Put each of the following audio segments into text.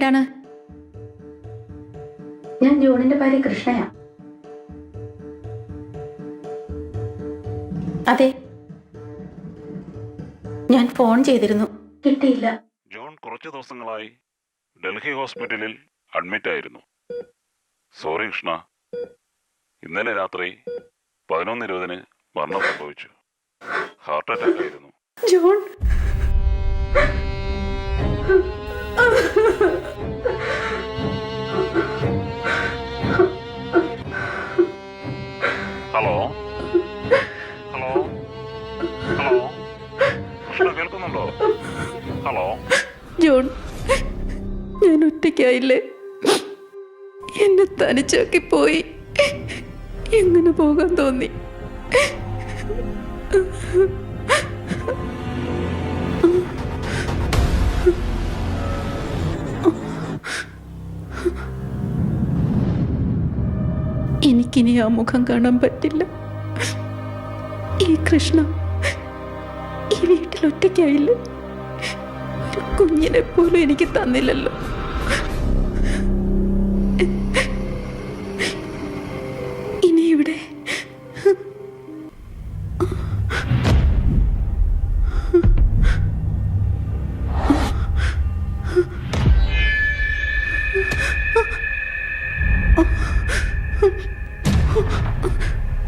വീടാണ് ഞാൻ ജോണിന്റെ ഭാര്യ കൃഷ്ണയാ. അതെ. ഞാൻ ഫോൺ ചെയ്തിരുന്നു. കിട്ടിയില്ല. ജോൺ കുറച്ച് ദിവസങ്ങളായി ഡൽഹി ഹോസ്പിറ്റലിൽ അഡ്മിറ്റ് ആയിരുന്നു. സോറി കൃഷ്ണ. ഇന്നലെ രാത്രി പതിനൊന്ന് ഇരുപതിന് മരണം സംഭവിച്ചു. ഹാർട്ട് അറ്റാക്ക് ആയിരുന്നു. John. Hello? Hello? Hello? Krishna കേൾക്കുന്നുണ്ടോ? ഹലോ? ജോൺ ഞാൻ ഒറ്റയ്ക്കായില്ലേ? എന്നെ തനിച്ചാക്കി പോയി. എങ്ങനെ പോകാൻ തോന്നി? എനിക്കിനി ആ മുഖം കാണാൻ പറ്റില്ല. ഈ കൃഷ്ണ ഈ വീട്ടിൽ ഒറ്റയ്ക്കായില്ല. ഒരു കുഞ്ഞിനെ പോലും എനിക്ക് തന്നില്ലല്ലോ.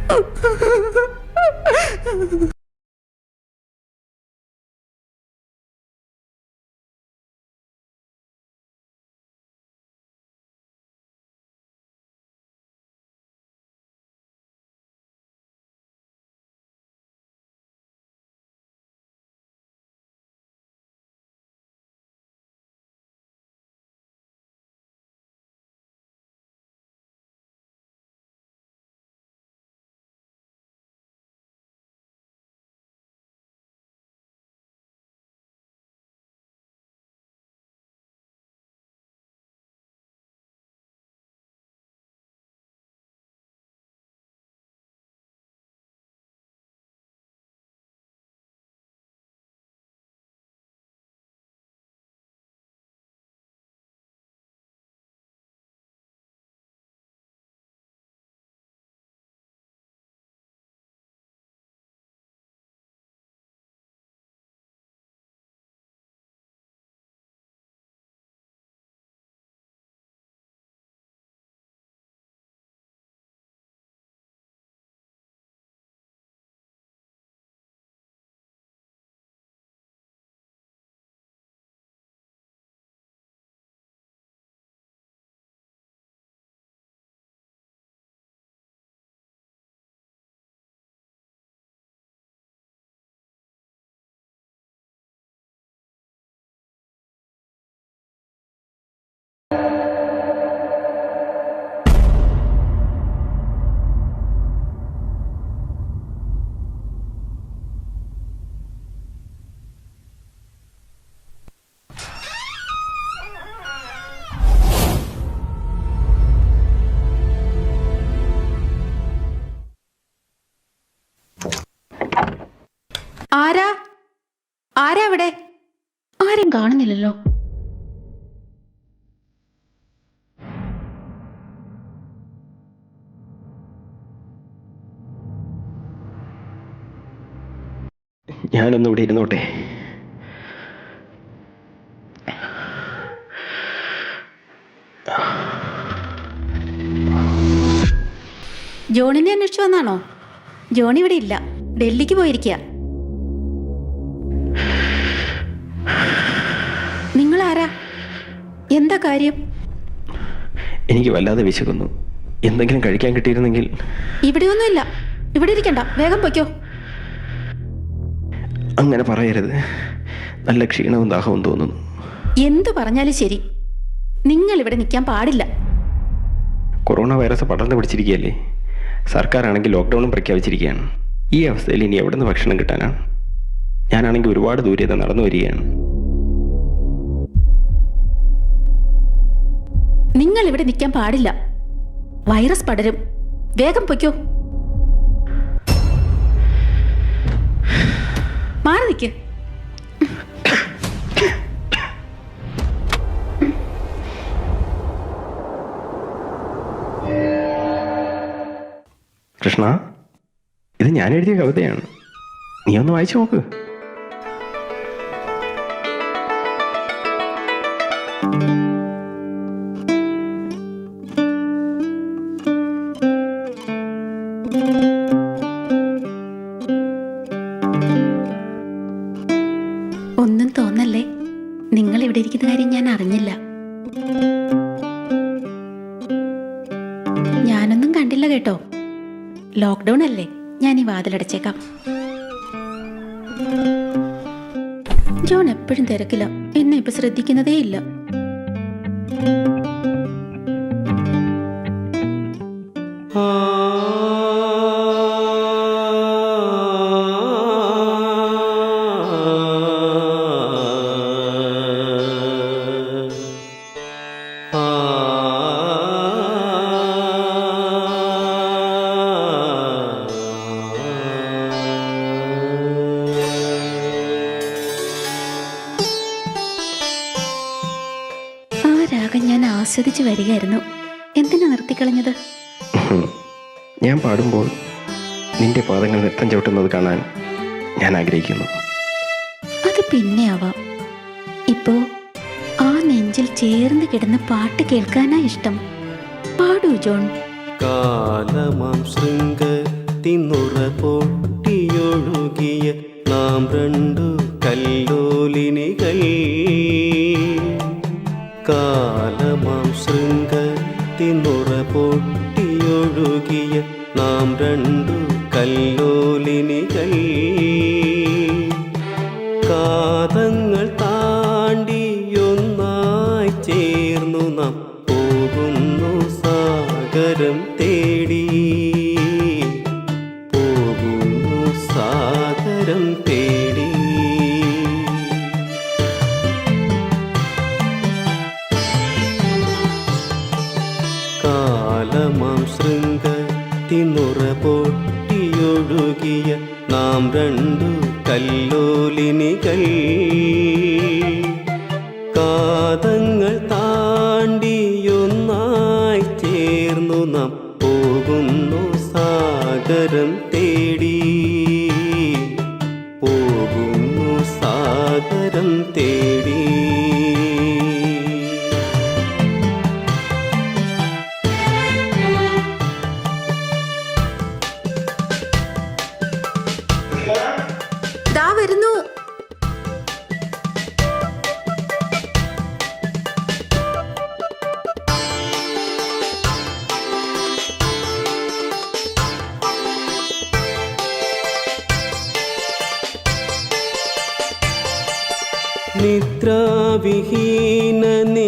あっ。അവിടെ ആരും കാണുന്നില്ലല്ലോ. ഞാനൊന്നും ഇവിടെ ഇരുന്നോട്ടെ. ജോണിനെ അന്വേഷിച്ചു വന്നാണോ? ജോണി ഇവിടെ ഇല്ല. ഡൽഹിക്ക് പോയിരിക്കുക നിങ്ങൾ ആരാ എന്താ കാര്യം? എനിക്ക് വല്ലാതെ വിശക്കുന്നു. എന്തെങ്കിലും കഴിക്കാൻ കിട്ടിയിരുന്നെങ്കിൽ ഇവിടെ ഒന്നുമില്ല ഇവിടെ ഇരിക്കണ്ട. വേഗം പൊയ്ക്കോ. അങ്ങനെ പറയരുത്. നല്ല ക്ഷീണവും ദാഹവും തോന്നുന്നു. എന്തു പറഞ്ഞാലും ശരി. നിങ്ങൾ ഇവിടെ നിൽക്കാൻ പാടില്ല. കൊറോണ വൈറസ് പടർന്നു പിടിച്ചിരിക്കുകയല്ലേ? സർക്കാരാണെങ്കിൽ ലോക്ക്ഡൗണും പ്രഖ്യാപിച്ചിരിക്കുകയാണ്. ഈ അവസ്ഥയിൽ ഇനി എവിടെ നിന്ന് ഭക്ഷണം കിട്ടാനാണ്? ഞാനാണെങ്കിൽ ഒരുപാട് ദൂരത്ത് നടന്നു വരികയാണ്. നിങ്ങൾ ഇവിടെ നിൽക്കാൻ പാടില്ല. വൈറസ് പടരും. വേഗം പൊയ്ക്കോ. മാറി നിൽക്ക കൃഷ്ണ ഇത് ഞാൻ എഴുതിയ കവിതയാണ്. നീ ഒന്ന് വായിച്ചു നോക്ക്. ജോൺ എപ്പോഴും തിരക്കില്ല. എന്നെ ഇപ്പൊ ശ്രദ്ധിക്കുന്നതേ രാഗം ഞാൻ ആസ്വദിച്ചു വരികയായിരുന്നു. എന്തിനാ നിർത്തിക്കളഞ്ഞത് ഞാൻ പാടുമ്പോൾ നിന്റെ പാദങ്ങൾ നൃത്തം ചവിട്ടുന്നത് കാണാൻ ഞാൻ ആഗ്രഹിക്കുന്നു. അത് പിന്നെ ആവാം ഇപ്പോ ആ നെഞ്ചിൽ ചേർന്ന് കിടന്ന് പാട്ട് കേൾക്കാനാ ഇഷ്ടം. പാടൂ ജോൺ. കാലമാം ശൃംഗത്തിനുറ പൊട്ടിയൊഴുകിയ നാം രണ്ടു കല്ലോലിനികൾ. കാലമാം ശൃംഗത്തിനുറ പൊട്ടിയൊഴുകിയ നാം രണ്ടു കല്ലോലിനികൾ. ശൃംഗത്തിനുറ പൊട്ടിയൊഴുകിയ നാം രണ്ടു കല്ലോലിനികൾ. കാതങ്ങൾ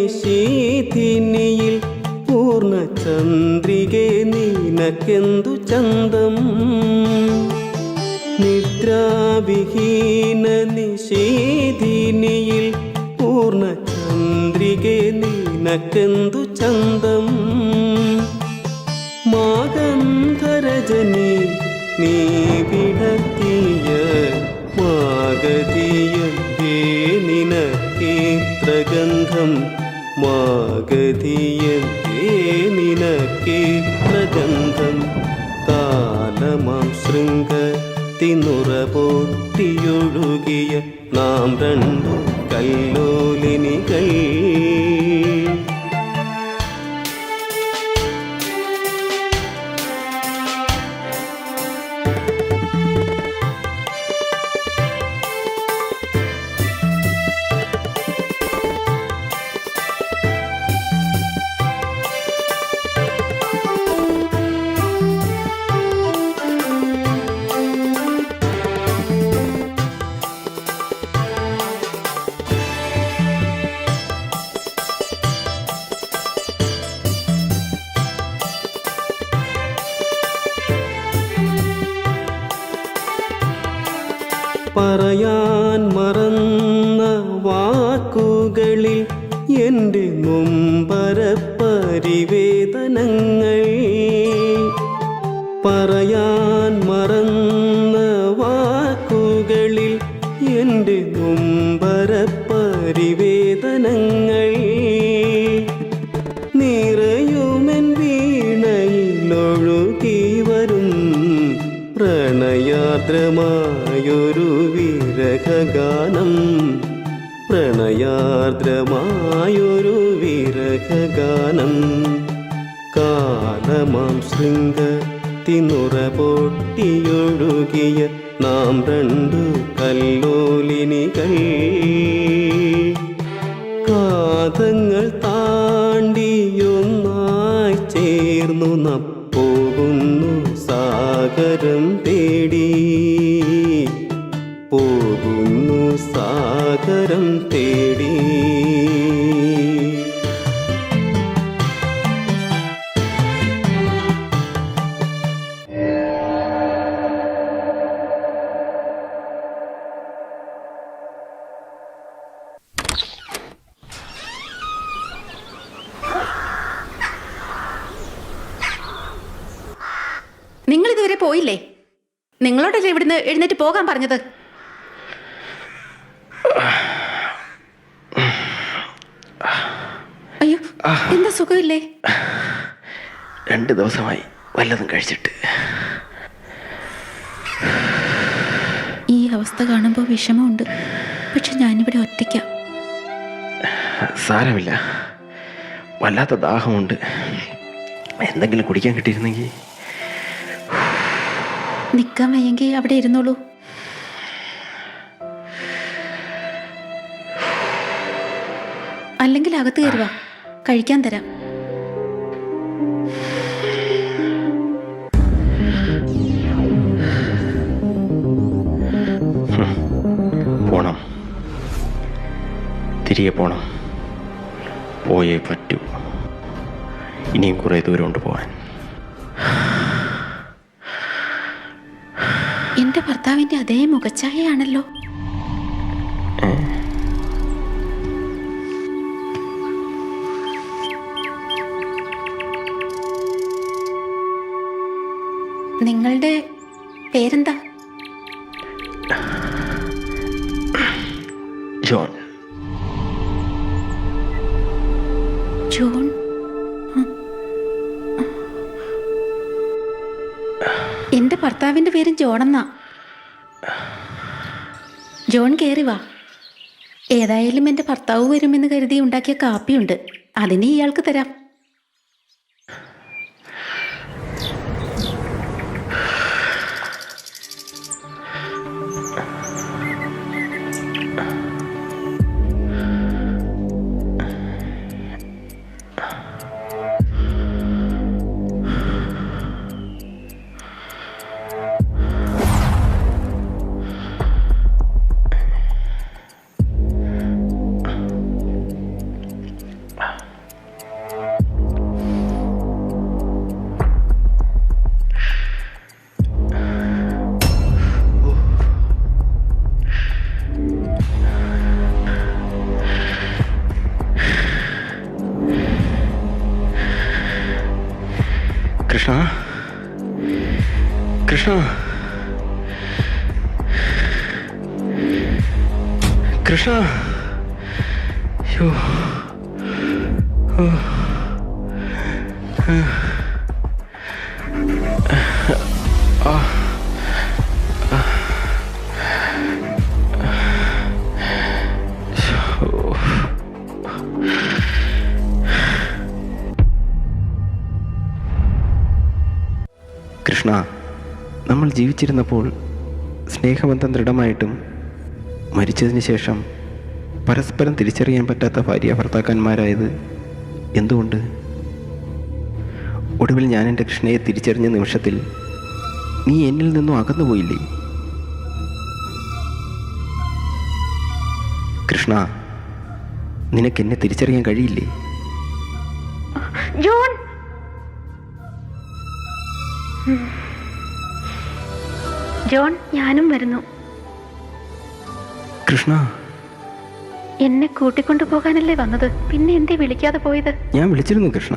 നിശീഥിനിയിൽ പൂർണ ചന്ദ്രികെ നിനക്കെന്തു ചന്തം? നിദ്രാവിഹീന നിശീഥിനിയിൽ പൂർണ ചന്ദ്രികെ നിനക്കെന്തു ചന്തം? മാഗന്ധരജനി നീ വിടത്തിയ മാഗതിയന്തേ നിനക്കേത്ര ഗന്ധം മാഗതിയന്തേ നിനക്കേത്ര ഗന്ധം കാലമാം ശൃംഗത്തിനുറ പൊട്ടിയൊഴുകിയ നാം രണ്ടു കല്ലോലിനികൾ. പരിവേദനങ്ങൾ പറയാൻ മറന്ന വാക്കുകളിൽ എന്റെ മുമ്പര പരിവേദനങ്ങൾ നിറയുമെൻ വീണയിലൊഴുകി വരും പ്രണയാർദ്രമായൊരു വിരഹഗാനം. പ്രണയാർദ്രമായൊരു വിരഹഗാനം. കാലമാം ശൃംഗ തിന്നുറ പൊട്ടിയൊഴുകിയ നാം രണ്ടു കല്ലോലിനികൾ. കാതങ്ങൾ താണ്ടിയൊന്നായി ചേർന്നു നപ്പോകുന്നു സാഗരം തേടി. പോകുന്നു സാഗരം പോയില്ലേ? നിങ്ങളോടല്ലേ ഇവിടുന്ന് എഴുന്നേറ്റ് പോകാൻ പറഞ്ഞത്? അയ്യോ എന്താ സുഖമില്ലേ? രണ്ട് ദിവസമായി വല്ലതും കഴിച്ചിട്ട്. ഈ അവസ്ഥ കാണുമ്പോൾ വിഷമമുണ്ട്. പക്ഷെ ഞാനിവിടെ ഒറ്റയ്ക്ക. സാരമില്ല. വല്ലാത്ത ദാഹമുണ്ട്. എന്തെങ്കിലും കുടിക്കാൻ കിട്ടിയിരുന്നെങ്കിൽ നിൽക്കാൻ വയ്യെങ്കിൽ അവിടെ ഇരുന്നോളൂ. അല്ലെങ്കിൽ അകത്ത് കയറുക കഴിക്കാൻ തരാം. പോണം. തിരികെ പോണം. പോയേ പറ്റൂ. ഇനിയും കുറേ ദൂരമുണ്ട് പോകാൻ അതേ മുഖച്ഛായയാണല്ലോ. നിങ്ങളുടെ പേരെന്താ? ജോൺ. ജോൺ. എന്റെ ഭർത്താവിന്റെ പേര് ജോണെന്നാ ജോൺ കയറി വാ. ഏതായാലും എന്റെ ഭർത്താവ് വരുമെന്ന് കരുതി ഉണ്ടാക്കിയ കാപ്പിയുണ്ട്. അതിനെ ഇയാൾക്ക് തരാം. ജീവിച്ചിരുന്നപ്പോൾ സ്നേഹബന്ധം ദൃഢമായിട്ടും മരിച്ചതിന് ശേഷം പരസ്പരം തിരിച്ചറിയാൻ പറ്റാത്ത ഭാര്യ ഭർത്താക്കന്മാരായത് എന്തുകൊണ്ട്? ഒടുവിൽ ഞാൻ എന്റെ കൃഷ്ണയെ തിരിച്ചറിഞ്ഞ നിമിഷത്തിൽ നീ എന്നിൽ നിന്നും അകന്നുപോയില്ലേ? കൃഷ്ണ നിനക്കെന്നെ തിരിച്ചറിയാൻ കഴിയില്ലേ? ജോൺ! ജോൺ ഞാനും വരുന്നു. കൃഷ്ണ. എന്നെ കൂട്ടിക്കൊണ്ടു പോകാനല്ലേ വന്നത്? പിന്നെ എന്തേ വിളിക്കാതെ പോയത്? ഞാൻ വിളിച്ചിരുന്നു കൃഷ്ണ.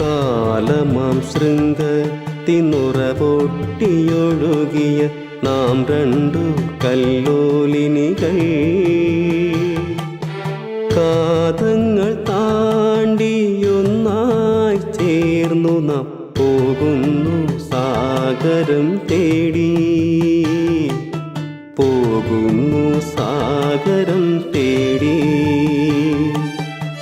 കാലമാം ശൃംഗത്തിനുറ പൊട്ടിയൊഴുകിയ നാം രണ്ടു കല്ലോലിനികൾ. കാതങ്ങൾ താണ്ടിയൊന്നായി ചേർന്നു നാം പോകുന്നു സാഗരം തേടി. പോകുന്നു സാഗരം തേടി.